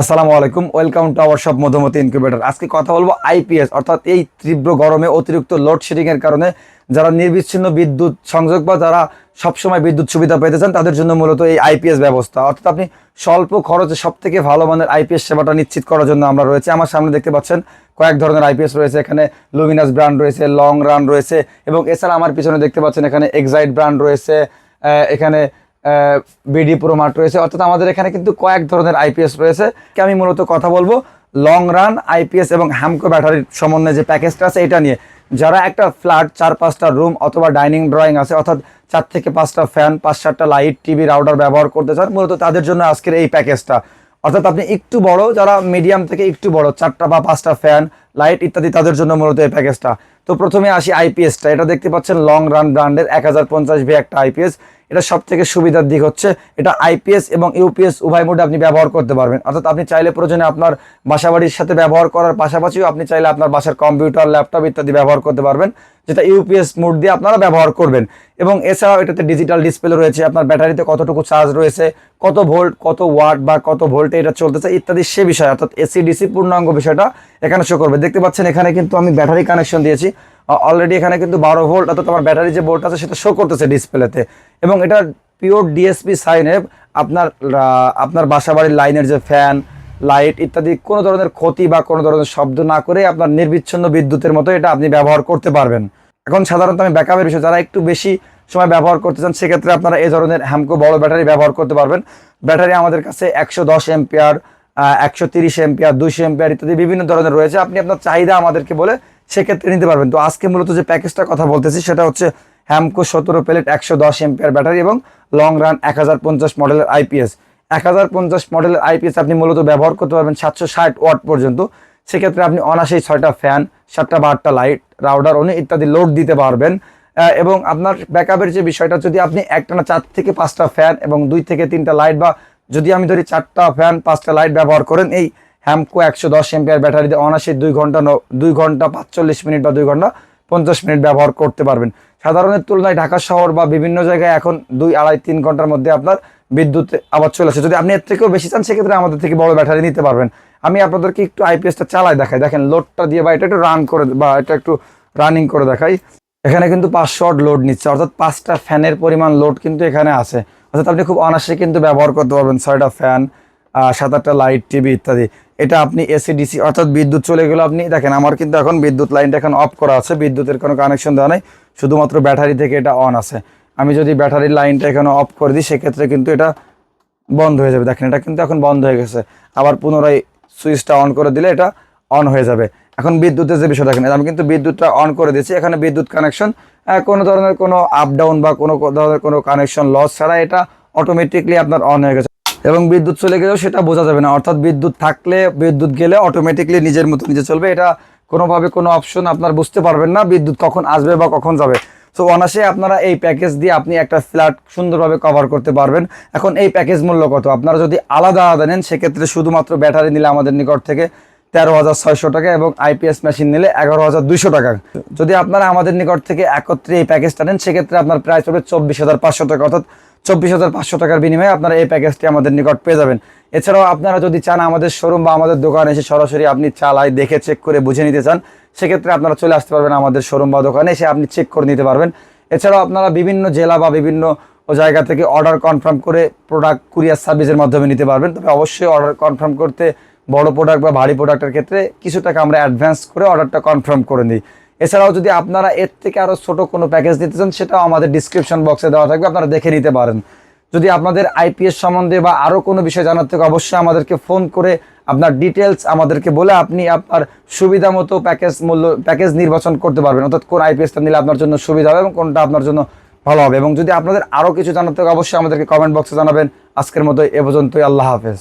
আসসালামু আলাইকুম, welcome to our সব মধুমতি ইনকিউবেটর আজকে কথা বলব আইপিএস অর্থাৎ এই তীব্র গরমে অতিরিক্ত লোডশেডিং এর কারণে যারা নির্বিচ্ছিন্ন বিদ্যুৎ সংযোগ বা যারা সবসময় বিদ্যুৎ সুবিধা পেতে চান, তাদের জন্য মূলত এই আইপিএস ব্যবস্থা। অর্থাৎ আপনি স্বল্প খরচে সব থেকে ভালো মানের আইপিএস সেবাটা নিশ্চিত করার জন্য আমরা রয়েছে। আমার সামনে দেখতে পাচ্ছেন কয়েক ধরনের আইপিএস রয়েছে। এখানে লুমিনাস ব্র্যান্ড রয়েছে লং রান রয়েছে এবং এছাড়া আমার পিছনে দেখতে পাচ্ছেন এখানে এক্সাইট ব্র্যান্ড রয়েছে এখানে বিডি প্রোমার্ট রয়েছে। অর্থাৎ আমাদের এখানে কিন্তু কয়েক ধরনের আইপিএস রয়েছে। আমি মূলত কথা বলব? লং রান আইপিএস এবং হ্যামকো ব্যাটারির সমন্বয়ে যে প্যাকেজটা আছে, এটা নিয়ে। যারা একটা ফ্ল্যাট চার পাঁচটা রুম অথবা ডাইনিং ড্রয়িং আছে, অর্থাৎ চার থেকে পাঁচটা ফ্যান পাঁচ সাতটা লাইট টিভি রাউডার ব্যবহার করতে চান, মূলত তাদের জন্য আজকের এই প্যাকেজটা অর্থাৎ আপনি একটু বড়, যারা মিডিয়াম থেকে একটু বড়, চারটা বা পাঁচটা ফ্যান লাইট ইত্যাদি, তাদের জন্য মূলত এই প্যাকেজটা তো প্রথমে আসি আইপিএসটা এটা দেখতে পাচ্ছেন লং রান ব্র্যান্ডের এক হাজার পঞ্চাশ ভি একটা আইপিএস এটা সব থেকে সুবিধার দিক হচ্ছে এটা আইপিএস এবং ইউপিএস উভয় মোডে আপনি ব্যবহার করতে পারবেন। অর্থাৎ আপনি চাইলে প্রয়োজনে আপনার বাসাবাড়ির সাথে ব্যবহার করার পাশাপাশিও আপনি চাইলে আপনার বাসার কম্পিউটার, ল্যাপটপ ইত্যাদি ব্যবহার করতে পারবেন, যেটা ইউপিএস মোড দিয়ে আপনারা ব্যবহার করবেন। এবং এছাড়াও এটাতে ডিজিটাল ডিসপ্লে রয়েছে, আপনার ব্যাটারিতে কতটুকু চার্জ রয়েছে, কত ভোল্ট কত ওয়াট বা কত ভোল্টে এটা চলতেছে ইত্যাদি সে বিষয়, অর্থাৎ এসি ডিসি পূর্ণাঙ্গ বিষয়টা এখানে শো করবে। দেখতে পাচ্ছেন এখানে কিন্তু আমি ব্যাটারি কানেকশন দিয়েছি। অলরেডি এখানে কিন্তু বারো ভোল্ট অর্থাৎ আমার ব্যাটারি যে ভোল্ট আছে সেটা শো করতেছে ডিসপ্লেতে এবং এটা পিওর ডিএসপি সাইনে আপনার আপনার বাসা বাড়ির লাইনের যে ফ্যান লাইট ইত্যাদি, কোনো ধরনের ক্ষতি বা কোনো ধরনের শব্দ না করে আপনার নির্বিচ্ছিন্ন বিদ্যুতের মতো এটা আপনি ব্যবহার করতে পারবেন। এখন সাধারণত আমি ব্যাকআপের বিষয়, যারা একটু বেশি সময় ব্যবহার করতে চান, সেক্ষেত্রে আপনারা এই ধরনের হ্যামকো বড় ব্যাটারি ব্যবহার করতে পারবেন। ব্যাটারি আমাদের কাছে একশো দশ এমপিআর একশো তিরিশ এমপিআর দুশো এমপিআর ইত্যাদি বিভিন্ন ধরনের রয়েছে। আপনি আপনার চাহিদা আমাদেরকে বলে সেক্ষেত্রে নিতে পারবেন। তো আজকে মূলত যে প্যাকেজটার কথা বলতেছি, সেটা হচ্ছে হ্যামকো সতেরো প্লেট একশো দশ এমপিআর ব্যাটারি এবং লং রান এক হাজার পঞ্চাশ মডেলের আইপিএস এক হাজার পঞ্চাশ মডেলের আইপিএস আপনি মূলত ব্যবহার করতে পারবেন সাতশো ষাট ওয়াট পর্যন্ত। সেক্ষেত্রে আপনি অনাসেই ছয়টা ফ্যান সাতটা বা আটটা লাইট রাউডার অনেক ইত্যাদি লোড দিতে পারবেন। এবং আপনার ব্যাকআপের যে বিষয়টা, যদি আপনি একটানা চার থেকে পাঁচটা ফ্যান এবং দুই থেকে তিনটা লাইট বা যদি আমি ধরি চারটা ফ্যান পাঁচটা লাইট ব্যবহার করেন, এই হ্যামকো একশো দশ এমপিআর ব্যাটারিতে অনাসে দুই ঘণ্টা দুই ঘণ্টা পাঁচচল্লিশ মিনিট বা দুই ঘণ্টা পঞ্চাশ মিনিট ব্যবহার করতে পারবেন। সাধারণের তুলনায় ঢাকা শহর বা বিভিন্ন জায়গায় এখন দুই আড়াই তিন ঘণ্টার মধ্যে আপনার বিদ্যুৎ আবার চলে আসে। যদি আপনি এর থেকেও বেশি চান, সেক্ষেত্রে আমাদের থেকে বড় ব্যাটারি নিতে পারবেন। আমি আপনাদেরকে একটু আইপিএসটা চালাই দেখাই। দেখেন লোডটা দিয়ে বা এটা একটু রান করে বা এটা একটু রানিং করে দেখাই। এখানে কিন্তু পাঁচশো লোড নিচ্ছে। অর্থাৎ পাঁচটা ফ্যানের পরিমাণ লোড কিন্তু এখানে আছে। অর্থাৎ আপনি খুব অনায়াসে কিন্তু ব্যবহার করতে পারবেন। ছয়টা ফ্যান সাত আটটা লাইট টিভি ইত্যাদি। এটা আপনি এসি ডিসি অর্থাৎ বিদ্যুৎ চলে গেলে আপনি, দেখেন আমার কিন্তু এখন বিদ্যুৎ লাইনটা এখন অফ করা আছে, বিদ্যুতের কোনো কানেকশন দেওয়া নেই, শুধুমাত্র ব্যাটারি থেকে এটা অন আছে। আমি যদি ব্যাটারির লাইনটা এখানে অফ করে দিই, সেক্ষেত্রে কিন্তু এটা বন্ধ হয়ে যাবে। দেখেন, এটা কিন্তু এখন বন্ধ হয়ে গেছে। আবার পুনরায় সুইচটা অন করে দিলে এটা অন হয়ে যাবে। এখন বিদ্যুতের যে বিষয় দেখেন, আমি কিন্তু বিদ্যুৎটা অন করে দিয়েছি। এখানে বিদ্যুৎ কানেকশন কোনো ধরনের কোনো আপ ডাউন বা কোনো ধরনের কোনো কানেকশন লস ছাড়া এটা অটোমেটিকলি আপনার অন হয়ে গেছে। এবং বিদ্যুৎ চলে গেলেও সেটা বোঝা যাবে না। অর্থাৎ বিদ্যুৎ থাকলে বিদ্যুৎ গেলে অটোমেটিকলি নিজের মতো নিজে চলবে। এটা কোনোভাবে কোনো অপশন আপনার বুঝতে পারবেন না, বিদ্যুৎ কখন আসবে বা কখন যাবে। তো অনাসে আপনারা এই প্যাকেজ দিয়ে আপনি একটা ফ্ল্যাট সুন্দরভাবে কভার করতে পারবেন। এখন এই প্যাকেজ মূল্য কত? আপনারা যদি আলাদা আলাদা নেন, সেক্ষেত্রে শুধুমাত্র ব্যাটারি নিলে আমাদের নিকট থেকে তেরো হাজার ছয়শো টাকা এবং আইপিএস মেশিন নিলে এগারো হাজার দুইশো টাকা। যদি আপনারা আমাদের নিকট থেকে একত্রে এই প্যাকেজটা নেন, সেক্ষেত্রে আপনার প্রাইস হবে চব্বিশ হাজার পাঁচশো টাকা, অর্থাৎ চব্বিশ হাজার পাঁচশো টাকার বিনিময়ে আপনারা এই প্যাকেজটি আমাদের নিকট পেয়ে যাবেন। এছাড়াও আপনারা যদি চান আমাদের শোরুম বা আমাদের দোকানে এসে সরাসরি আপনি চালাই দেখে চেক করে বুঝে নিতে চান, সেক্ষেত্রে আপনারা চলে আসতে পারবেন আমাদের শোরুম বা দোকানে, এসে আপনি চেক করে নিতে পারবেন। এছাড়াও আপনারা বিভিন্ন জেলা বা বিভিন্ন জায়গা থেকে অর্ডার কনফার্ম করে প্রোডাক্ট কুরিয়ার সার্ভিসের মাধ্যমে নিতে পারবেন। তবে অবশ্যই অর্ডার কনফার্ম করতে বড় প্রোডাক্ট বা ভারী প্রোডাক্টের ক্ষেত্রে কিছু টাকা আমরা অ্যাডভান্স করে অর্ডারটা কনফার্ম করে নিই। এছাড়াও যদি আপনারা এর থেকে আরও ছোটো কোনো প্যাকেজ দিতে চান, সেটাও আমাদের ডিসক্রিপশন বক্সে দেওয়া থাকবে, আপনারা দেখে নিতে পারেন। যদি আপনাদের আইপিএস সম্বন্ধে বা আরও কোনো বিষয় জানার থেকে, অবশ্যই আমাদেরকে ফোন করে আপনার ডিটেলস আমাদেরকে বলে আপনি আপনার সুবিধা মতো প্যাকেজ মূল্য প্যাকেজ নির্বাচন করতে পারবেন। অর্থাৎ কোন আইপিএসটা নিলে আপনার জন্য সুবিধা হবে এবং কোনটা আপনার জন্য ভালো হবে। এবং যদি আপনাদের আরও কিছু জানার থেকে, অবশ্যই আমাদেরকে কমেন্ট বক্সে জানাবেন। আজকের মতো এ পর্যন্তই, আল্লাহ হাফেজ।